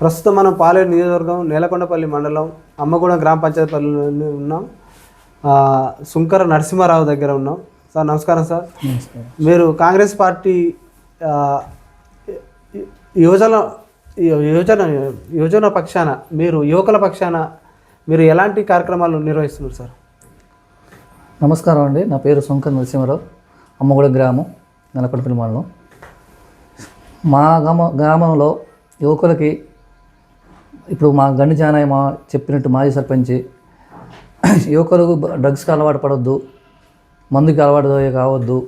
ప్రస్తుతం మనం పాలేరు నియోజకవర్గం నేలకొండపల్లి మండలం అమ్మగూడెం గ్రామ పంచాయతీ పరిధిలో ఉన్నాం. సుంకర నరసింహారావు దగ్గర ఉన్నాం. సార్ నమస్కారం సార్. మీరు కాంగ్రెస్ పార్టీ యువజన యువజన యువజన పక్షాన మీరు యువకుల పక్షాన మీరు ఎలాంటి కార్యక్రమాలు నిర్వహిస్తున్నారు సార్? నమస్కారం అండి. నా పేరు శంకర్ నరసింహారావు అమ్మగూడ గ్రామం నెలకొండపల్లి మండలం. మా గ్రామ గ్రామంలో యువకులకి ఇప్పుడు మా గండి జానయ్య మా చెప్పినట్టు మాజీ సర్పంచ్ యువకులు డ్రగ్స్కి అలవాటు పడవద్దు మందుకి అలవాటు కావద్దు?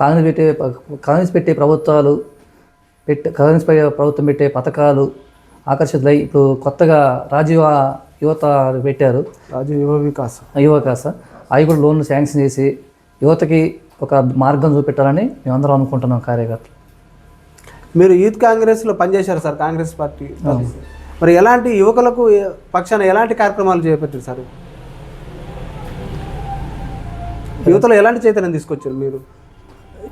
కాంగ్రెస్ పెట్టే కాంగ్రెస్ పెట్టే ప్రభుత్వాలు పెట్టే కాంగ్రెస్ ప్రభుత్వం పెట్టే పథకాలు ఆకర్షితులై ఇప్పుడు కొత్తగా రాజీవ యువత పెట్టారు. రాజు యువ వికాస్. యువకాస అవి కూడా లోన్లు శాంక్షన్ చేసి యువతకి ఒక మార్గం చూపెట్టాలని మేమందరం అనుకుంటున్నాం కార్యకర్తలు. మీరు యూత్ కాంగ్రెస్లో పనిచేశారు సార్? కాంగ్రెస్ పార్టీ మరి ఎలాంటి యువకులకు పక్షాన ఎలాంటి కార్యక్రమాలు చేపట్టారు సార్? యువతలో ఎలాంటి చైతన్యం తీసుకొచ్చారు మీరు?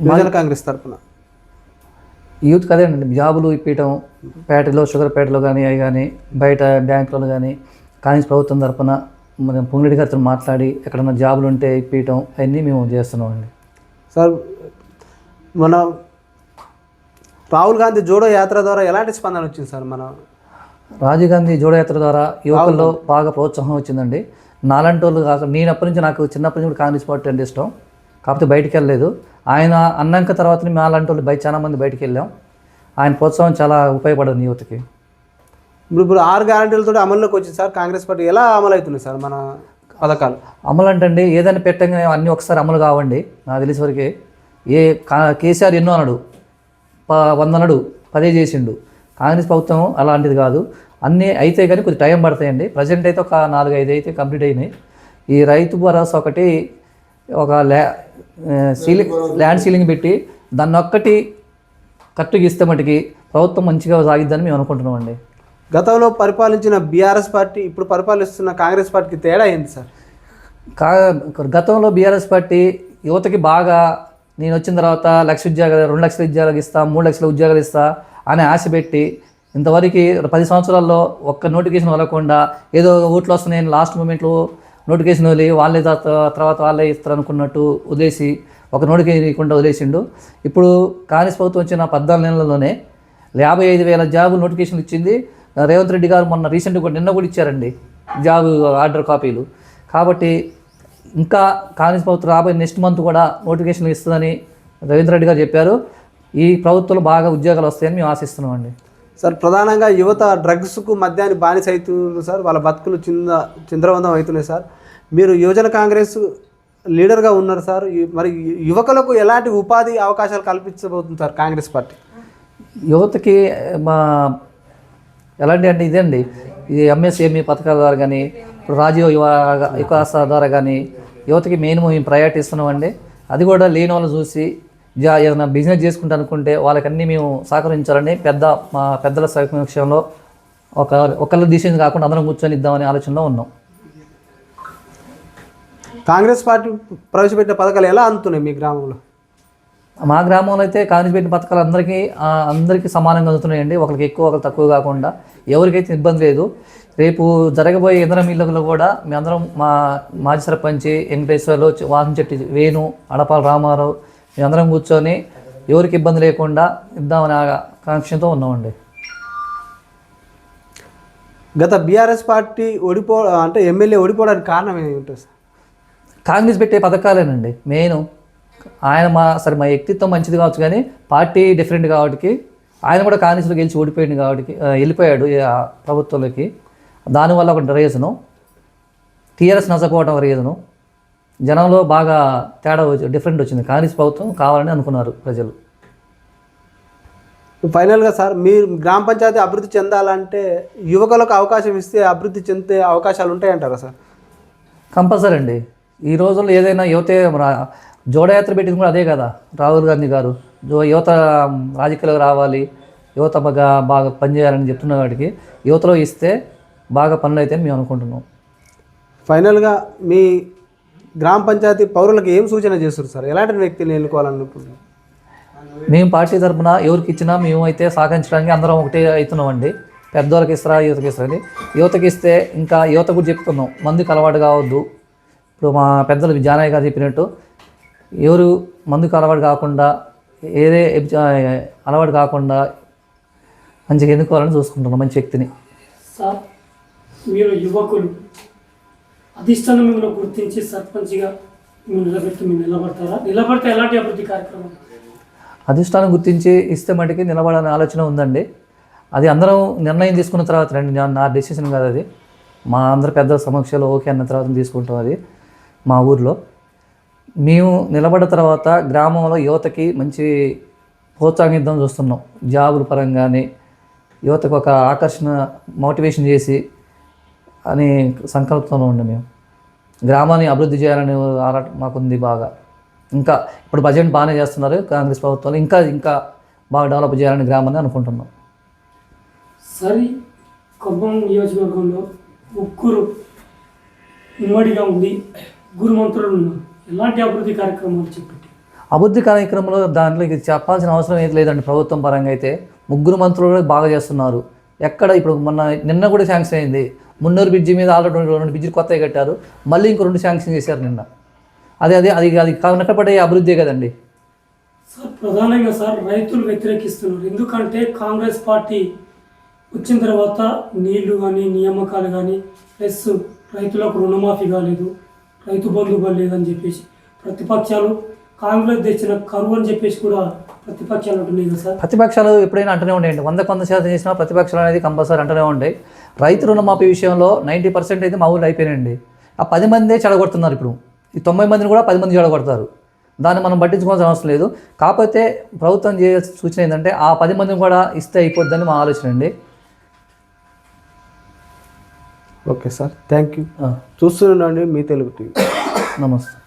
యువజన కాంగ్రెస్ తరఫున. యూత్ కదేనండి జాబులు ఇప్పించడం పేటలో షుగర్ పేటలో కానీ అవి కానీ బయట బ్యాంకులలో కానీ కాంగ్రెస్ ప్రభుత్వం తరఫున మనం పొంగిరెడ్డి గారితో మాట్లాడి ఎక్కడన్నా జాబులు ఉంటే ఇప్పించడం అవన్నీ మేము చేస్తున్నామండి. సార్ మన రాహుల్ గాంధీ జోడో యాత్ర ద్వారా ఎలాంటి స్పందన వచ్చింది సార్ మన రాజీవ్ గాంధీ జోడయాత్ర ద్వారా యువకుల్లో బాగా ప్రోత్సాహం వచ్చిందండి. నాలంటి వాళ్ళు కాక నేను అప్పటి నుంచి నాకు చిన్నప్పటి నుంచి కూడా కాంగ్రెస్ పార్టీ అంటే ఇష్టం. కాకపోతే బయటికి వెళ్ళలేదు. ఆయన అన్నాక తర్వాత మా అలాంటి వాళ్ళు బయట చాలా మంది బయటికి వెళ్ళాం. ఆయన ప్రోత్సాహం చాలా ఉపయోగపడింది యువతకి. ఇప్పుడు ఇప్పుడు ఆరు గ్యారంటీలతో అమల్లోకి వచ్చింది సార్. కాంగ్రెస్ పార్టీ ఎలా అమలు అవుతుంది సార్ మన పథకాలు? అమలు అంటే ఏదైనా పెట్టగానే అన్నీ ఒకసారి అమలు కావండి. నాకు తెలిసి వరకే ఏ కేసీఆర్ ఎన్నో అన్నాడు. ప వంద అన్నాడు పదే చేసిండు. కాంగ్రెస్ ప్రభుత్వం అలాంటిది కాదు. అన్నీ అయితే కానీ కొద్ది టైం పడతాయండి. ప్రజెంట్ అయితే ఒక నాలుగు ఐదు అయితే కంప్లీట్ అయినాయి. ఈ రైతు భరోసా ఒకటి ఒక ల్యా సీలింగ్ ల్యాండ్ సీలింగ్ పెట్టి దాన్ని ఒక్కటి కరెక్ట్గా ఇస్తే మటుకి ప్రభుత్వం మంచిగా సాగిద్దని మేము అనుకుంటున్నామండి. గతంలో పరిపాలించిన బీఆర్ఎస్ పార్టీ ఇప్పుడు పరిపాలిస్తున్న కాంగ్రెస్ పార్టీకి తేడా ఏంటి సార్? కా గతంలో బీఆర్ఎస్ పార్టీ యువతకి బాగా నేను వచ్చిన తర్వాత లక్ష ఉద్యోగాలు రెండు లక్షల ఉద్యోగాలు ఇస్తా మూడు లక్షల ఉద్యోగాలు ఇస్తా అని ఆశ పెట్టి ఇంతవరకు పది సంవత్సరాల్లో ఒక్క నోటిఫికేషన్ వదలకుండా ఏదో ఓట్లు వస్తున్నాయని లాస్ట్ మూమెంట్లో నోటిఫికేషన్ వదిలి వాళ్ళే తర్వాత వాళ్ళే ఇస్తారు అనుకున్నట్టు వదిలేసి ఒక నోటిఫికేషన్ ఇవ్వకుండా వదిలేసిండు. ఇప్పుడు కాంగ్రెస్ ప్రభుత్వం వచ్చిన పద్నాలుగు నెలల్లోనే యాభై ఐదు వేల జాబులు నోటిఫికేషన్ ఇచ్చింది. రేవంత్ రెడ్డి గారు మొన్న రీసెంట్గా కూడా నిన్న కూడా ఇచ్చారండి జాబ్ ఆర్డర్ కాపీలు. కాబట్టి ఇంకా కాంగ్రెస్ ప్రభుత్వం రాబోయే నెక్స్ట్ మంత్ కూడా నోటిఫికేషన్ ఇస్తుందని రవీంద్ర రెడ్డి గారు చెప్పారు. ఈ ప్రభుత్వంలో బాగా ఉద్యోగాలు వస్తాయని మేము ఆశిస్తున్నామండి. సార్ ప్రధానంగా యువత డ్రగ్స్కు మద్యాన్ని బానిస అవుతున్నారు సార్. వాళ్ళ బతుకులు చింద చింద్రవందం అవుతున్నాయి సార్. మీరు యువజన కాంగ్రెస్ లీడర్గా ఉన్నారు సార్. మరి యువకులకు ఎలాంటి ఉపాధి అవకాశాలు కల్పించబోతుంది సార్ కాంగ్రెస్ పార్టీ? యువతకి మా ఎలాంటి అంటే ఇదండి. ఇది ఎంఎస్ఏమి పథకాల ద్వారా కానీ ఇప్పుడు రాజీవ్ యువ వికాస ద్వారా కానీ యువతకి మెయిన్ మేము ప్రయారిటీ ఇస్తున్నామండి అది కూడా లేని వాళ్ళు చూసి జా ఏదైనా బిజినెస్ చేసుకుంటా అనుకుంటే వాళ్ళకన్నీ మేము సహకరించాలని పెద్ద మా పెద్దల సమక్షంలో ఒక ఒకళ్ళ డిసిషన్ కాకుండా అందరం కూర్చొని ఇద్దామనే ఆలోచనలో ఉన్నాం. కాంగ్రెస్ పార్టీ ప్రవేశపెట్టిన పథకాలు ఎలా అందుతున్నాయి మీ గ్రామంలో? మా గ్రామంలో అయితే కాంగ్రెస్ పెట్టిన పథకాలు అందరికీ అందరికీ సమానంగా అందుతున్నాయండి. ఒకరికి ఎక్కువ ఒకరికి తక్కువ కాకుండా. ఎవరికైతే ఇబ్బంది లేదు రేపు జరగబోయే ఇంధన మిల్లులో కూడా మేమందరం మా మాజీ సర్పంచ్ వెంకటేశ్వర్లు వాసంచెట్టి వేణు అడపాల రామారావు మేమందరం కూర్చొని ఎవరికి ఇబ్బంది లేకుండా ఇద్దామనే కాంక్షతో ఉన్నామండి. గత బీఆర్ఎస్ పార్టీ ఓడిపో అంటే ఎమ్మెల్యే ఓడిపోవడానికి కారణం ఏమి ఉంటుంది సార్? కాంగ్రెస్ పెట్టే పథకాలేనండి మెయిన్. ఆయన మా సరే మా వ్యక్తిత్వం మంచిది కావచ్చు కానీ పార్టీ డిఫరెంట్ కాబట్టి ఆయన కూడా కాంగ్రెస్లో గెలిచి ఓడిపోయింది కాబట్టి వెళ్ళిపోయాడు ప్రభుత్వంలోకి. దానివల్ల ఒక రీజను టీఆర్ఎస్ నచ్చకపోవడం ఒక రీజను. జనంలో బాగా తేడా వచ్చి డిఫరెంట్ వచ్చింది. కాంగ్రెస్ ప్రభుత్వం కావాలని అనుకున్నారు ప్రజలు. ఫైనల్గా సార్ మీరు గ్రామ పంచాయతీ అభివృద్ధి చెందాలంటే యువకులకు అవకాశం ఇస్తే అభివృద్ధి చెందే అవకాశాలు ఉంటాయంటారా సార్? కంపల్సరీ అండి. ఈ రోజుల్లో ఏదైనా యువతే జోడయాత్ర పెట్టింది కూడా అదే కదా రాహుల్ గాంధీ గారు. యువత రాజకీయాలకు రావాలి యువత బాగా బాగా పనిచేయాలని చెప్తున్న వాడికి యువతలో ఇస్తే బాగా పనులు అయితే మేము అనుకుంటున్నాం. ఫైనల్గా మీ గ్రామ పంచాయతీ పౌరులకు ఏం సూచన చేస్తారు సార్? ఎలాంటి వ్యక్తిని ఎన్నుకోవాలనుకుంటున్నారు? మేము పార్టీ తరపున ఎవరికి ఇచ్చినా మేము అయితే సహకరించడానికి అందరం ఒకటే అవుతున్నామండి. పెద్దవాళ్ళకి ఇస్తారా యువతకి ఇస్తారా అని. యువతకి ఇస్తే ఇంకా యువత కూడా చెప్తున్నాం మందుకు అలవాటు కావద్దు. ఇప్పుడు మా పెద్దలు జానయ్య గారు చెప్పినట్టు ఎవరు మందుకు అలవాటు కాకుండా ఏదే అలవాటు కాకుండా మంచిగా ఎన్నుకోవాలని చూసుకుంటున్నాం మంచి వ్యక్తిని. సార్ మీరు యువకులు అధిష్టానం మిమ్మల్ని గుర్తించి సర్పంచ్గా మీరు నిలబెట్టి మీరు నిలబడతారా? నిలబడితే ఎలాంటి అభివృద్ధి కార్యక్రమం? అధిష్టానం గుర్తించి ఇస్తే మటుకి నిలబడాలనే ఆలోచన ఉందండి. అది అందరం నిర్ణయం తీసుకున్న తర్వాత రండి నా- నా డెసిషన్ కాదు అది. మా అందరి పెద్దల సమక్షంలో ఓకే అన్న తర్వాత తీసుకుంటాం అది మా ఊర్లో. మేము నిలబడిన తర్వాత గ్రామంలో యువతకి మంచి ప్రోత్సాహిద్దాం చూస్తున్నాం. జాబుల పరంగానే యువతకు ఒక ఆకర్షణ మోటివేషన్ చేసి అని సంకల్పంలో ఉండే మేము. గ్రామాన్ని అభివృద్ధి చేయాలని ఆరాటం మాకుంది బాగా. ఇంకా ఇప్పుడు బడ్జెట్ బాగానే చేస్తున్నారు కాంగ్రెస్ ప్రభుత్వాలు. ఇంకా ఇంకా బాగా డెవలప్ చేయాలని గ్రామాన్ని అనుకుంటున్నాం. సరి ఖమ్మం నియోజకవర్గంలో ముగ్గురు ఉమ్మడిగా ఉంది ముగ్గురు మంత్రులు ఉన్నారు. ఎలాంటి అభివృద్ధి కార్యక్రమాలు చెప్పండి అభివృద్ధి కార్యక్రమంలో దాంట్లో చెప్పాల్సిన అవసరం ఏది లేదండి ప్రభుత్వం పరంగా అయితే. ముగ్గురు మంత్రులు కూడా బాగా చేస్తున్నారు. ఎక్కడ ఇప్పుడు మొన్న నిన్న కూడా శాంక్షన్ అయింది. మున్నూరు బ్రిడ్జి మీద ఆల్రెడీ రెండు రెండు బ్రిడ్జిలు కొత్తవి కట్టారు. మళ్ళీ ఇంకో రెండు శాంక్షన్ చేశారు నిన్న. అదే అదే అది అది కనకపడే అభివృద్ధే కదండి. సార్ ప్రధానంగా సార్ రైతులు వ్యతిరేకిస్తున్నారు. ఎందుకంటే కాంగ్రెస్ పార్టీ వచ్చిన తర్వాత నీళ్ళు కానీ నియామకాలు కానీ ప్లస్ రైతులకు రుణమాఫీ కాలేదు. రైతు బంధు లేదని చెప్పేసి ప్రతిపక్షాలు కాంగ్రెస్ తెచ్చిన కరువు అని చెప్పేసి కూడా ప్రతిపక్షాలు అంటున్నాయి కదా సార్. ప్రతిపక్షాలు ఎప్పుడైనా అంటూనే ఉండేయండి. వంద కొంత శాతం చేసినా ప్రతిపక్షాలు అనేది కంపల్సరీ అంటూనే ఉండే. రైతు రుణమాఫీ విషయంలో నైంటీ పర్సెంట్ అయితే మా ఊళ్ళో అయిపోయినాయండి. ఆ పది మందే చెడగొడుతున్నారు ఇప్పుడు. ఈ తొంభై మందిని కూడా పది మంది చెడగొడతారు. దాన్ని మనం పట్టించుకోవాల్సిన అవసరం లేదు. కాకపోతే ప్రభుత్వం చేయాల్సిన సూచన ఏంటంటే ఆ పది మందిని కూడా ఇస్తే అయిపోద్దని మా ఆలోచన అండి. Okay sir. థ్యాంక్ యూ చూస్తుండండి మీ తెలుగు టీవీ. నమస్తే.